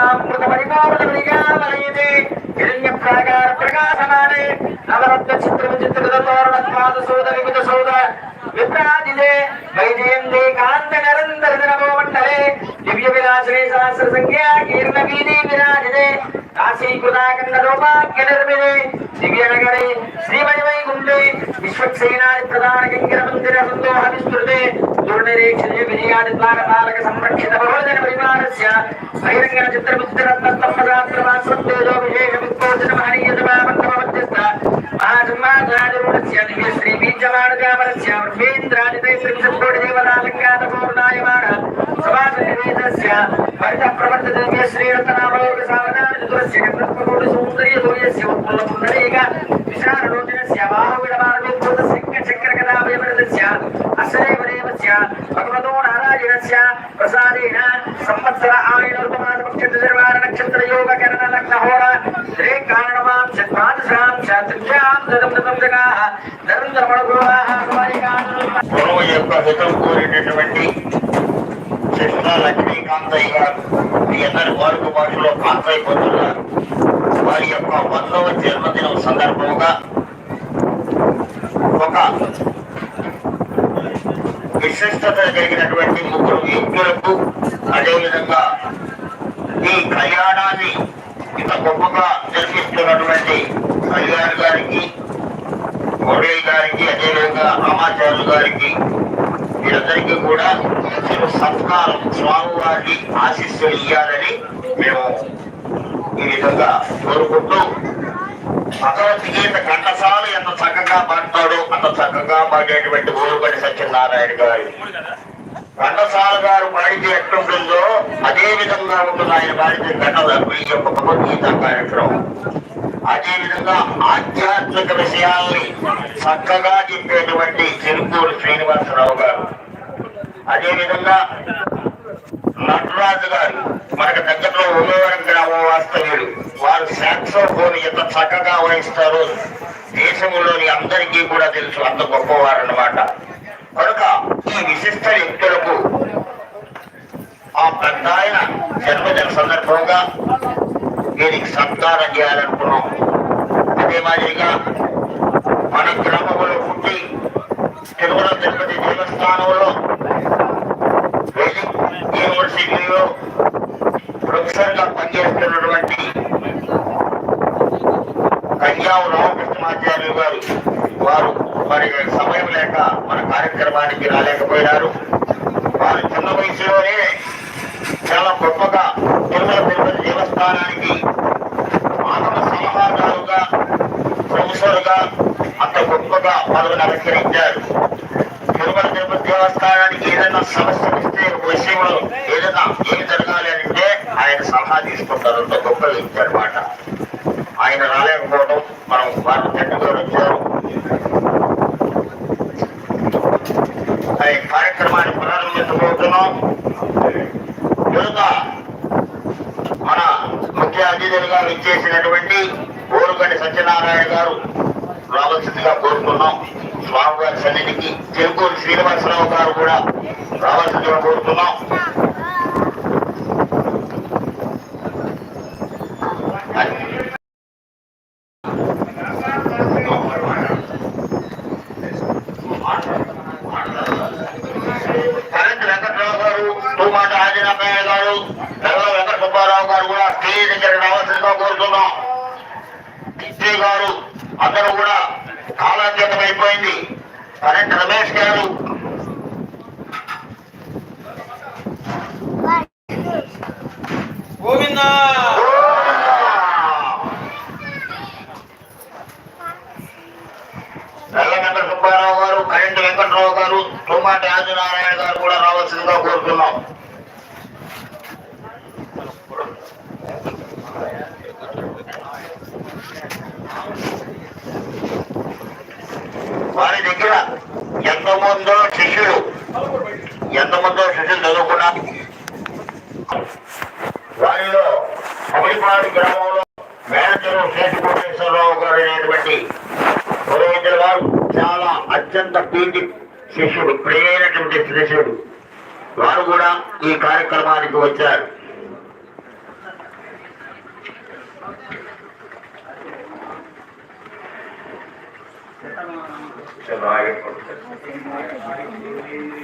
జ్ఞానామృతమణిమామృతమణిగామనయతే హిరణ్యప్రాకార ప్రకాశమానే నవరత్న చిత్ర విచిత్ర తోరణత్వాద వివిధ సౌద విప్రాజిదే వైజయందే కాంత నిరంతర దినమో మండలే దివ్య విలాసనే సహస్ర సంఖ్యా కీర్ణ వీధి విరాజిదే రూపాఖ్య నిర్మిదే విశ్వక్సేనాది ప్రధాన కింకర మందిర సందోహ విస్తృతే దుర్నిరీక్షణే విజయాది సంరక్షిత బహుజన పరివారస్య. బహిరంగన చిత్రపుత్రరత్నస్తమ్మదాత్రమాశ్రద్ధేజో విశేష విస్తోజన మహనీయత మహాజన్మాచార్యుడస్య దివ్య శ్రీ బీజమాణజామరస్య బ్రహ్మేంద్రాదితే త్రివిశకోటి దేవతాలంకాత పూర్ణాయమాన సమాజనివేదస్య దివ్య సావధాన చతురస్య సౌందర్య పుండరీక విశాలలోచనస్య అశ్వదేవదేవస్య భగవతో నారాయణస్య ప్రసాదేన సంవత్సర ఆయన రూపమాన పక్ష నిర్వాణ నక్షత్ర యోగ కరణ లగ్న హోర శ్రీ కారణమాం చత్వాదశాం చతుర్భ్యాం దదం జగాః నరేంద్ర మణగురువాః గురువు యొక్క హితం కోరినటువంటి కృష్ణ లక్ష్మీకాంతయ్య గారు మీ అందరి వాడుక భాషలో కాంతయ్య పొందుతున్నారు వారి యొక్క వందవ జన్మదినం సందర్భంగా ఒక విశిష్టత కలిగినటువంటి ముగ్గురు వ్యక్తులకు అదేవిధంగా ఈ కళ్యాణాన్ని ఇంత గొప్పగా జరిపిస్తున్నటువంటి కళ్యాణ్ గారికి మురళి గారికి అదేవిధంగా రామాచార్యులు గారికి వీరందరికీ కూడా సత్కారం స్వామివారిని ఆశీస్సులు ఇవ్వాలని మేము ఈ విధంగా కోరుకుంటూ భగవద్గీత ఘంటసాల ఎంత చక్కగా పాడతాడో అంత చక్కగా పాడేటువంటి ఊరుబడి సత్యనారాయణ గారు. ఘంటసాల గారు పాడితే ఎట్లుంటుందో అదే విధంగా ఉంటుంది ఆయన పాడితే ఘంట ఈ యొక్క భగవద్గీత కార్యక్రమం. అదే విధంగా ఆధ్యాత్మిక విషయాల్ని చక్కగా చెప్పేటువంటి చెరుకూరు శ్రీనివాసరావు గారు. అదే విధంగా నటరాజు గారు మనకు దగ్గరలో ఉమేవరం గ్రామం వాస్తవ్యుడు. వారు సాక్సోఫోన్ ఎంత చక్కగా వహిస్తారో దేశంలోని అందరికీ కూడా తెలుసు అంత గొప్పవారన్నమాట. కనుక ఈ విశిష్ట వ్యక్తులకు ఆ పెద్ద ఆయన జన్మదిన సందర్భంగా దీనికి సత్కారం చేయాలనుకున్నాం. అదే మాదిరిగా మన గ్రామంలో పుట్టి తిరుమల తిరుపతి దేవస్థానంలో యూనివర్సిటీలో ప్రొఫెసర్గా పనిచేస్తున్నటువంటి కళ్యాణ్ రామకృష్ణమాచార్యులు గారు వారు మరి సమయం లేక మన కార్యక్రమానికి రాలేకపోయినారు. వారు చిన్న వయసులోనే చాలా గొప్పగా తిరుమల తిరుపతి దేవస్థానానికి మానవ సలహాదారుగా ప్రొఫెసర్గా అంత గొప్పగా పదవిని అలంకరించారు. తిరుమల తిరుపతి దేవస్థానానికి ఏదైనా సమస్య ఇస్తే విషయం విషయంలో ఏదైనా ఏం జరగాలి అని అంటే ఆయన సలహా తీసుకుంటారు అంత గొప్ప వ్యక్తి అనమాట ఆయన రాలేకపోవడం మనం వారి తండ్రి గారు వచ్చారు ఈ కార్యక్రమాన్ని ప్రారంభించబోతున్నాం కనుక మన ముఖ్య అతిథులుగా ఇచ్చేసినటువంటి ఓరుగడ్డి సత్యనారాయణ గారు రావాల్సిందిగా కోరుతున్నాం స్వామివారి సన్నిధికి చెరుకూరు శ్రీనివాసరావు గారు కూడా రావాల్సిందిగా కోరుతున్నాం కరెంట్ వెంకట్రావు గారు తూమాట ఆంజనేయ గారు నల్ల వెంకట సుబ్బారావు గారు కూడా స్టేజ్ దగ్గర రావాల్సిందిగా కోరుతున్నాం శ్రీ గారు అందరూ కూడా కాలాతీతం అయిపోయింది కరెంట్ రమేష్ గారు గోవిందా నల్ల వెంకట సుబ్బారావు గారు కరెంట్ వెంకట్రావు గారు తూమాటి ఆదినారాయణ గారు కూడా కోరుతున్నాం. వారి దగ్గర ఎంతమందో శిష్యులు ఎంతమందో శిష్యులు చదువుకున్నా. వారిలో అమలిపాడు గ్రామంలో మేనేజర్ శేషకోటేశ్వరరావు గారు అనేటువంటి పురోహితుల గారు చాలా అత్యంత ప్రీతి శిష్యుడు ప్రియమైనటువంటి శిష్యుడు. వారు కూడా ఈ కార్యక్రమానికి వచ్చారు.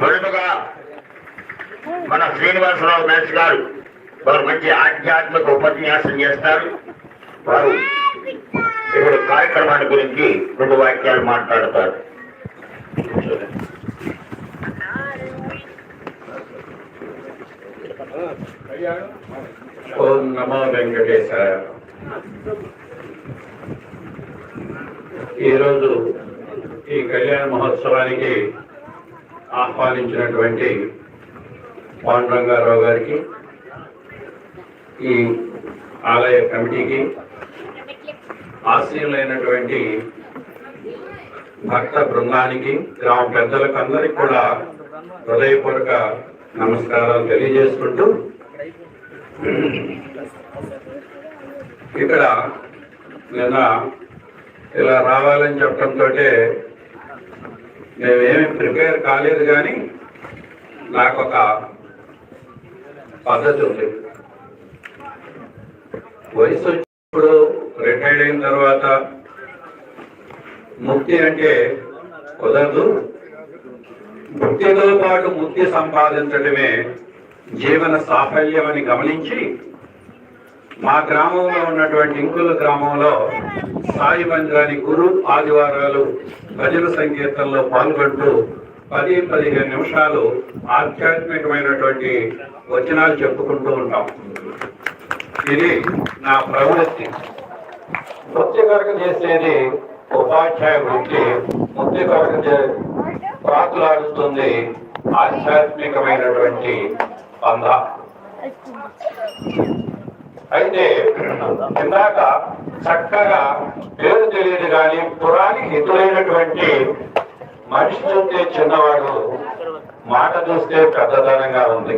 మొదటగా మన శ్రీనివాసరావు మేస్ గారు వారు మంచి ఆధ్యాత్మిక ఉపన్యాసం చేస్తారు. వారు ఇప్పుడు కార్యక్రమాన్ని గురించి రెండు వాక్యాలు మాట్లాడతారు. ఓం నమో వెంకటేశాయ. ఈరోజు ఈ కళ్యాణ మహోత్సవానికి ఆహ్వానించినటువంటి పాండురంగారావు గారికి ఈ ఆలయ కమిటీకి ఆశీనులైనటువంటి భక్త బృందానికి గ్రామ పెద్దలకు అందరికీ కూడా హృదయపూర్వక నమస్కారాలు తెలియజేసుకుంటూ ఇక్కడ నిన్న ఇలా రావాలని చెప్పడంతో మేమేమి ప్రిపేర్ కాలేదు కానీ నాకు ఒక పద్ధతి ఉంది. వయసు వచ్చినప్పుడు రిటైర్డ్ అయిన తర్వాత ముక్తి అంటే కుదరదు. వృత్తితో పాటు ముక్తి సంపాదించడమే జీవన సాఫల్యం అని గమనించి మా గ్రామంలో ఉన్నటువంటి ఇంకుల గ్రామంలో సాయి మందిరాని గురు ఆదివారాలు భజన సంకీర్తనలో పాల్గొంటూ పది పదిహేను నిమిషాలు ఆధ్యాత్మికమైనటువంటి వచనాలు చెప్పుకుంటూ ఉంటాం. ఇది నా ప్రవృత్తి. వృత్తి కొరకు చేసేది ఉపాధ్యాయ వృత్తి వృత్తి కొరకు చే- ఆధ్యాత్మికమైనటువంటి పంద అయితే ఇందాక చక్కగా పేరు తెలియదు కానీ పురాణి హితులైనటువంటి మనిషి చూస్తే చిన్నవాడు మాట చూస్తే పెద్దదనంగా ఉంది.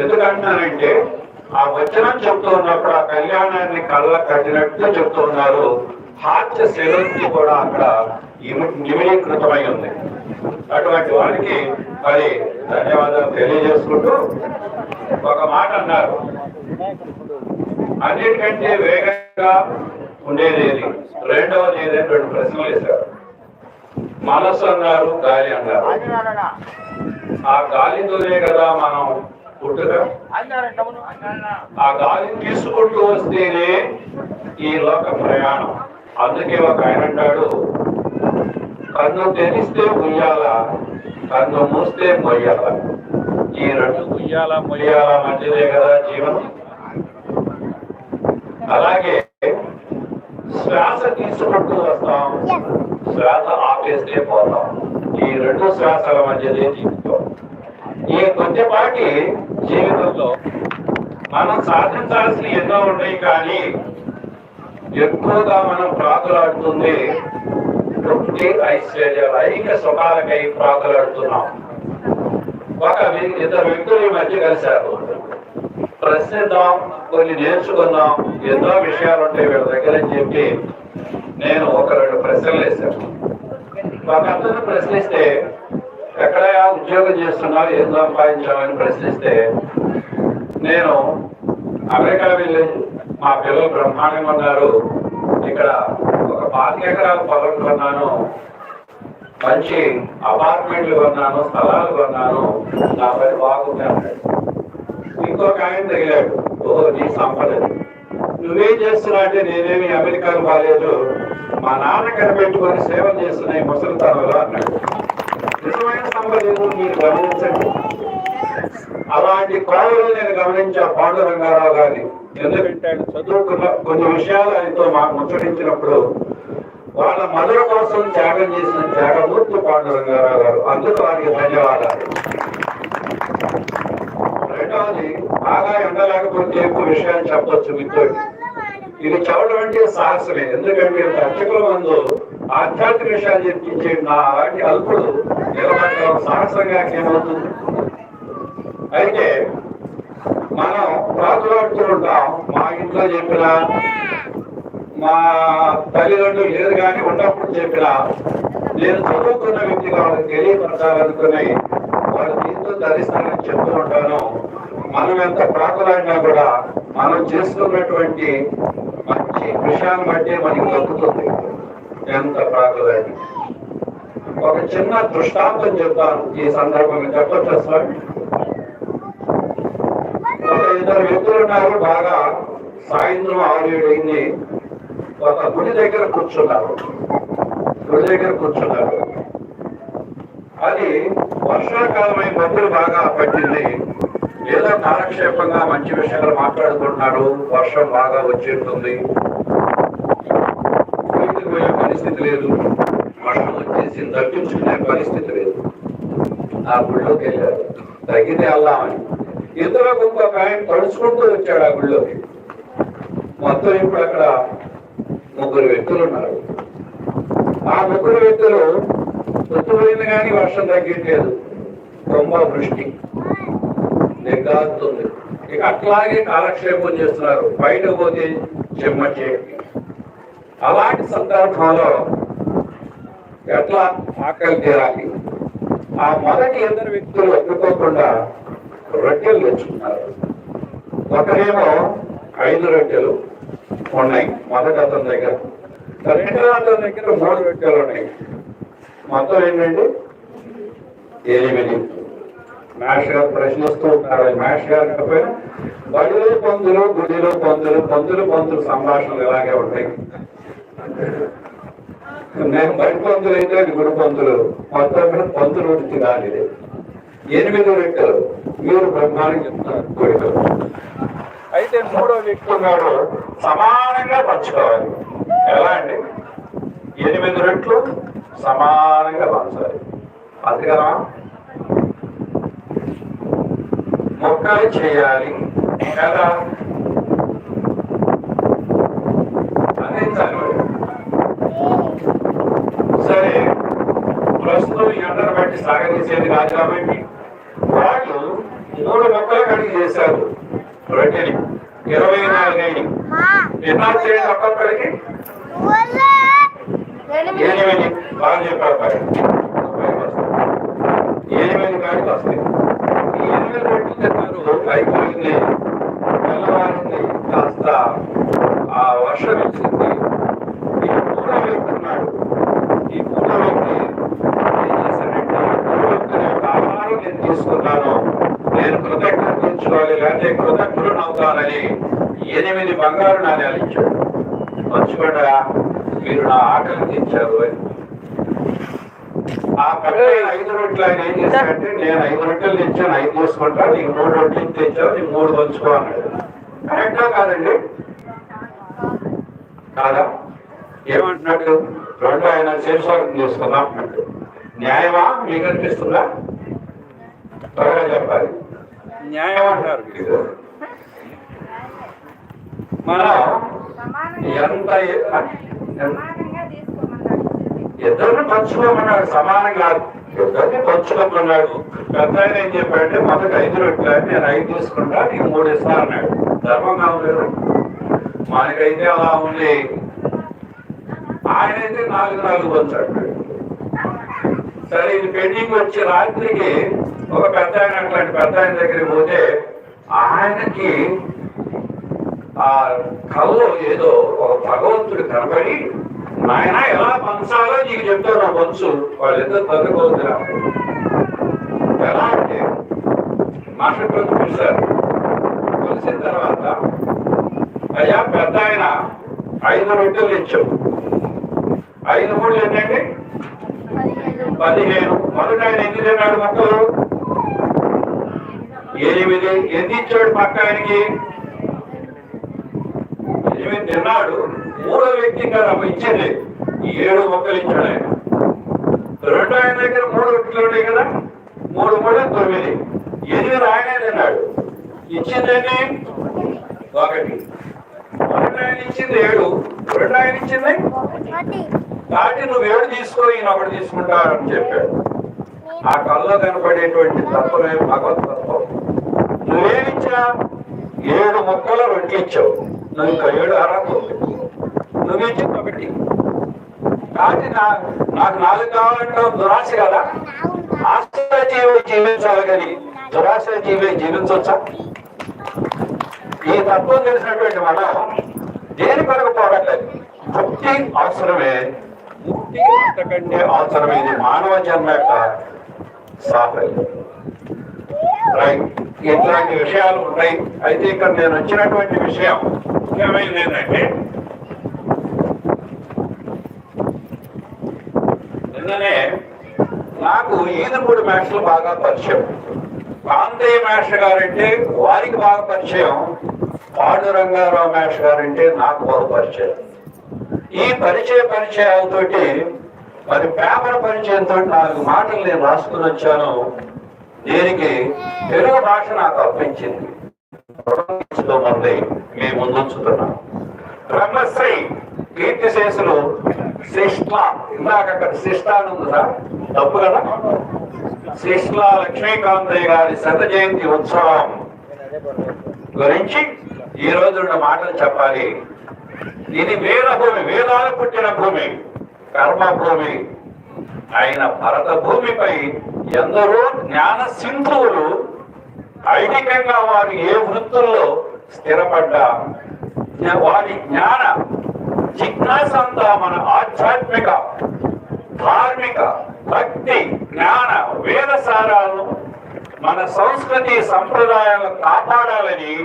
ఎందుకంటున్నానంటే ఆ వచనం చెప్తూ ఉన్నప్పుడు ఆ కళ్యాణాన్ని కళ్ళ కట్టినట్టు చెప్తూ ఉన్నారు. హాస్య శిరస్సు కూడా అక్కడ ఇమి- ఉంది. అటువంటి వారికి మరి ధన్యవాదాలు తెలియజేసుకుంటూ ఒక మాట అన్నారు. అన్నిటికంటే వేగంగా ఉండేది ఏది రెండవది ఏదని రెండు ప్రశ్నలు వేశారు. మనస్సు అన్నారు గాలి అన్నారు. ఆ గాలితోనే కదా మనం పుట్టుక. ఆ గాలిని తీసుకుంటూ వస్తేనే ఈ లోక ప్రయాణం. అందుకే ఒక ఆయన అంటాడు కన్ను తెరిస్తే ఉయ్యాల కన్ను మూస్తే మొయ్యాల? ఈ రెండు ఉయ్యాల మొయ్యాల? మధ్యదే కదా జీవనం? అలాగే శ్వాస తీసుకుంటూ వస్తాం. శ్వాస ఆపేస్తే పోతాం. ఈ రెండు శ్వాసల మధ్యదే జీవితం. ఈ కొద్దిపాటి జీవితంలో మనం సాధించాల్సిన ఎన్నో ఉన్నాయి కానీ ఎక్కువగా మనం ప్రాకులాడుతుంది తృప్తి ఐశ్వర్య ఐక సుఖాలకై ప్రాకులాడుతున్నాం. ఒక ఇద్దరు వ్యక్తులు ఈ మధ్య కలిశారు. ప్రశ్నిద్దాం కొన్ని నేర్చుకుందాం ఎన్నో విషయాలు ఉంటాయి వీళ్ళ దగ్గర అని చెప్పి నేను ఒక రెండు ప్రశ్నలు వేశాను. ఒక అతను ప్రశ్నిస్తే ఎక్కడ ఉద్యోగం చేస్తున్నావు? ఏం సంపాదించామని ప్రశ్నిస్తే నేను అమెరికా వెళ్ళి మా పిల్లలు బ్రహ్మాండంగా ఉన్నారు. ఇక్కడ పాతిక ఎకరాల పొలం కొన్నాను మంచి అపార్ట్మెంట్లు కొన్నాను స్థలాలు కొన్నాను నా పని బాగుంది అన్నాడు. ఇంకొక ఆయన తగిలాడు ఓ నీ సంపద నువ్వేం చేస్తున్నా అంటే నేనేమి అమెరికాకు బాలేదు మా నాన్న కనిపెట్టుకొని సేవ చేస్తున్నా ఈ ముసలితనంలో అన్నాడు. నిజమైన సంపద మీరు గమనించండి. అలాంటి కోవలు నేను గమనించా పాండురంగారావు గారిని. ఎందుకంటే ఆయన చదువుకున్న కొన్ని విషయాలు ఆయనతో మాకు ముచ్చటించినప్పుడు వాళ్ళ మధుర కోసం త్యాగం చేసిన త్యాగమూర్తి పాండురంగారావు గారు అందుకు వారికి ధన్యవాదాలు. రెండవది బాగా ఎండలేకపోతే ఎక్కువ విషయాన్ని చెప్పొచ్చు మిత్రుడికి ఇది చదవడం అంటే సాహసమే ఎందుకంటే దర్శకుల ముందు ఆధ్యాత్మిక విషయాలు చెప్పించే నా అలాంటి అల్పుడు నిలబడడం సాహసంగా ఏమవుతుంది? అయితే మనం ప్రాకులాడుతూ ఉంటాం మా ఇంట్లో చెప్పిన మా తల్లిదండ్రులు లేదు కానీ ఉన్నప్పుడు చెప్పిన నేను చదువుకున్న వ్యక్తిగా వాళ్ళకి తెలియపరచాలనుకుని వాళ్ళు దీంతో ధరిస్తానని చెప్తూ ఉంటాను. మనం ఎంత ప్రాకులాడినా కూడా మనం చేసుకున్నటువంటి మంచి విషయాన్ని బట్టి మనకి దక్కుతుంది. ఎంత ప్రాకులాడి. ఒక చిన్న దృష్టాంతం చెప్తాను ఈ సందర్భంగా చెప్పొచ్చు సార్? ఒక ఇద్దరు వ్యక్తులు ఉన్నారు బాగా సాయంత్రం ఆరు ఏడు అయింది ఒక గుడి దగ్గర కూర్చున్నారు. గుడి దగ్గర కూర్చున్నారు. అది వర్షాకాలమై మందులు బాగా పట్టింది. ఏదో కాలక్షేపంగా మంచి విషయాలు మాట్లాడుకుంటున్నారు వర్షం బాగా వచ్చేస్తుంది. పోయే పరిస్థితి లేదు. వర్షం వచ్చేసి తప్పించుకునే పరిస్థితి లేదు. ఆ గుళ్ళోకి వెళ్ళారు తగ్గితే వెళ్దామని ఇద్దరు ఇంకొక ఆయన తడుచుకుంటూ వచ్చాడు ఆ గుళ్ళోకి. మొత్తం ఇప్పుడు అక్కడ ముగ్గురు వ్యక్తులు ఉన్నారు. ఆ ముగ్గురు వ్యక్తులు ఋతువైంది కానీ వర్షం తగ్గట్లేదు కుంభ వృష్టి. నెగ్గాస్తుంది ఇక అట్లాగే కాలక్షేపం చేస్తున్నారు. బయట పోతే చెమ్మ చేయండి అలాంటి సందర్భంలో ఎట్లా ఆకలి తీరాలి? ఆ మొదటి ఇద్దరు వ్యక్తులు ఎత్తుకోకుండా రొట్టెలు తెచ్చుకున్నారు. ఒకరేమో ఐదు రొట్టెలు ఉన్నాయి. మొదటి అతని దగ్గర. రెండో అతని దగ్గర మూడు వ్యక్తులు ఉన్నాయి. మొత్తం ఏంటండి? ఎనిమిది. మ్యాష్ గారు ప్రశ్నిస్తూ ఉంటారు అది మ్యాష్ గారు కాకపోయినా బడిలో పందులు గుడిలో పందులు పందులు పందులు సంభాషణలు ఇలాగే ఉంటాయి. నేను బడి పందులు అయితే అది గుడి పందులు. మొత్తం మీద పందులు తినాలి. ఇది. ఎనిమిది రెక్కలు మీరు బ్రహ్మానికి చెప్తారు కోరికలు అయితే మూడో వ్యక్తులు గారు సమానంగా పంచుకోవాలి. ఎలా అండి? ఎనిమిది రెట్లు సమానంగా పంచాలి. అందుకనా మొక్కలు చేయాలి. కదా? అందించాలి సరే. ప్రస్తుతం ఈ ఎండను బట్టి సాగదీసేది రాజీనామా వాళ్ళు మూడు మొక్కలు కడిగి చేశారు. రొట్టెని ఇరవై నాలుగైదు ఎన్నా చేయండి ఒక్కొక్కడికి ఎనిమిది. బాగా చెప్పారు మరి. ఎనిమిది కాడికి వస్తాయి. ఎనిమిది రెట్లు చెప్పారు అయిపోయింది తెల్లవారింది కాస్త ఆ వర్షం ఇచ్చింది ఈ మూడో వ్యక్తి ఉన్నాడు ఈ మూడో వ్యక్తి ఏం చేశాడంటే ఈ మూడో వ్యక్తి యొక్క ఆహారం నేను తీసుకున్నాను నేను కృతజ్ఞత తీర్చుకోవాలి లేకపోతే కృతజ్ఞుడు అవుతానని ఎనిమిది బంగారు నాణ్యాలు ఇచ్చాడు మంచుకొండ మీరు నా ఆకలి తీర్చారు అని. ఆ పెద్ద ఐదు రొట్టెలు ఆయన ఏం చేశాడంటే నేను ఐదు రొట్టెలు తెచ్చాను ఐదు తీసుకుంటా నీకు మూడు రొట్టెలు తెచ్చావు నీకు మూడు పంచుకో అన్నాడు. కరెక్టా కాదండి? కాదా? ఏమంటున్నాడు? రెండు ఆయన శీర్షాలను తీసుకుందాం అంటున్నాడు న్యాయమా? మీకు అనిపిస్తుందా? త్వరగా చెప్పాలి. న్యాయం అంటారు మీరు మనం ఎంత ఇద్దరిని పంచుకోమన్నాడు. సమానం కాదు. ఇద్దరిని పంచుకోమన్నాడు. పెద్ద ఆయన ఏం చెప్పాడంటే మొదటి ఐదు రొట్టెలు అని నేను ఐదు తీసుకుంటా నీకు మూడు ఇస్తా అన్నాడు. ధర్మంగా ఉండదు మనకైతే అలా ఉంది. ఆయన అయితే నాలుగు నాలుగు పంచాడు. సరే ఇది పెండింగ్ వచ్చి రాత్రికి ఒక పెద్ద ఆయన అట్లాంటి పెద్ద ఆయన దగ్గరికి పోతే ఆయనకి ఆ కల్లో ఏదో ఒక భగవంతుడు కనబడి నాయన ఎలా పంచాలో నీకు చెప్తారు నా పంచు వాళ్ళిద్దరు తగ్గుకోవద్దురా ఎలా అంటే మాస్టర్ ప్రభు పిలిచారు కలిసిన తర్వాత అయ్యా పెద్ద ఆయన ఐదు రొట్టెలు ఇచ్చావు ఐదు మూడు ఏంటండి? పదిహేను. మొదట ఆయన ఎన్ని తిన్నాడు మొక్కలు? ఎనిమిది. ఎన్ని ఇచ్చాడు పక్క ఆయనకి? తిన్నాడు మూడో వ్యక్తి కదా ఇచ్చింది. ఈ ఏడు మొక్కలు ఇచ్చాడు ఆయన. రెండో ఆయన దగ్గర మూడు రొట్టెలు ఉన్నాయి కదా? మూడు మూడు తొమ్మిది. ఎనిమిది ఆయనే తిన్నాడు. ఇచ్చిందండి ఒకటి. మొదటి ఆయన ఇచ్చింది ఏడు. రెండో ఆయన ఇచ్చింది? దాటి నువ్వు ఏడు తీసుకో ఈయన ఒకటి తీసుకుంటావు అని చెప్పాడు. ఆ కల్లో కనపడేటువంటి తత్వమే భగవత్ తత్వం. నువ్వేమిచ్చా ఏడు మొక్కల రొట్టెలు ఇచ్చావు. నువ్వు ఇంకా ఏడు అర్హత ఉంది నువ్వు కాబట్టి నా నాకు నాలుగు కావాలంటావు దురాశ కదా? ఆశ జీవి జీవించాలి కానీ దురాశ జీవి జీవించవచ్చా? ఈ తత్వం తెలిసినటువంటి మనం దేని కొరకు పోవట్లేదు ముక్తి అవసరమే. ముక్తి అంతకంటే అవసరమైంది మానవ జన్మ యొక్క సాఫల్యం రైట్ ఇట్లాంటి విషయాలు ఉన్నాయి అయితే ఇక్కడ నేను వచ్చినటువంటి విషయం ముఖ్యమైనది ఏంటంటే నిన్ననే నాకు ఈదుపూడి మేషలు బాగా పరిచయం. కాంతయ్య మాస్టర్ గారంటే వారికి బాగా పరిచయం పాడు రంగారావు మాస్టర్ గారంటే నాకు బాగా పరిచయం. ఈ పరిచయ పరిచయాలతోటి మరి పేపర్ పరిచయంతో నాలుగు మాటలు నేను రాసుకుని వచ్చాను. దీనికి తెలుగు భాష నాకు అప్పించింది మంది మేము ముందుంచుతున్నాం బ్రహ్మశ్రీ కీర్తిశేషులు శిష్ట ఇందాక అక్కడ శిష్ట అని ఉంది సార్. తప్పు కదా? శిష్ల లక్ష్మీకాంతయ్య గారి శత జయంతి ఉత్సవం గురించి ఈ రోజు రెండు మాటలు చెప్పాలి. ఇది వేద భూమి వేదాలు పుట్టిన భూమి కర్మ భూమి అయిన భరత భూమిపై ఎందరో జ్ఞాన సింధువులు ఐదికంగా వారు ఏ వృత్తుల్లో స్థిరపడ్డా? వారి జ్ఞాన జిజ్ఞాస అంతా మన ఆధ్యాత్మిక ధార్మిక భక్తి జ్ఞాన వేద సారాలను మన సంస్కృతి సంప్రదాయాలను కాపాడాలని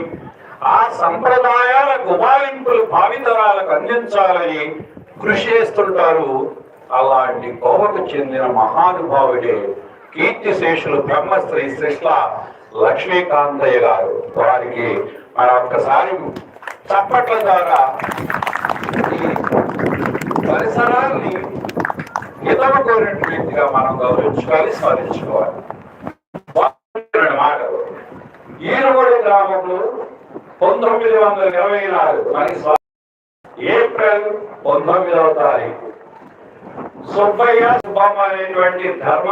ఆ సంప్రదాయాల గుబాలింపులు భావితరాలకు అందించాలని కృషి చేస్తుంటారు. అలాంటి కోవకు చెందిన మహానుభావుడే కీర్తి శేషులు బ్రహ్మశ్రీ శిష్ల లక్ష్మీకాంతయ్య గారు. వారికి మన ఒక్కసారి చప్పట్ల ద్వారా ఈ పరిసరాల్ని ఇతర కోరిన వ్యక్తిగా మనం గౌరవించుకోవాలి స్మరించుకోవాలి. మాటలు. ఈరుగొడి గ్రామంలో పంతొమ్మిది వందల ఇరవై నాలుగు మరి ఏప్రిల్ పంతొమ్మిదవ తారీఖు. సుబ్బయ్య సుబ్బమ్మ అనేటువంటి ధర్మ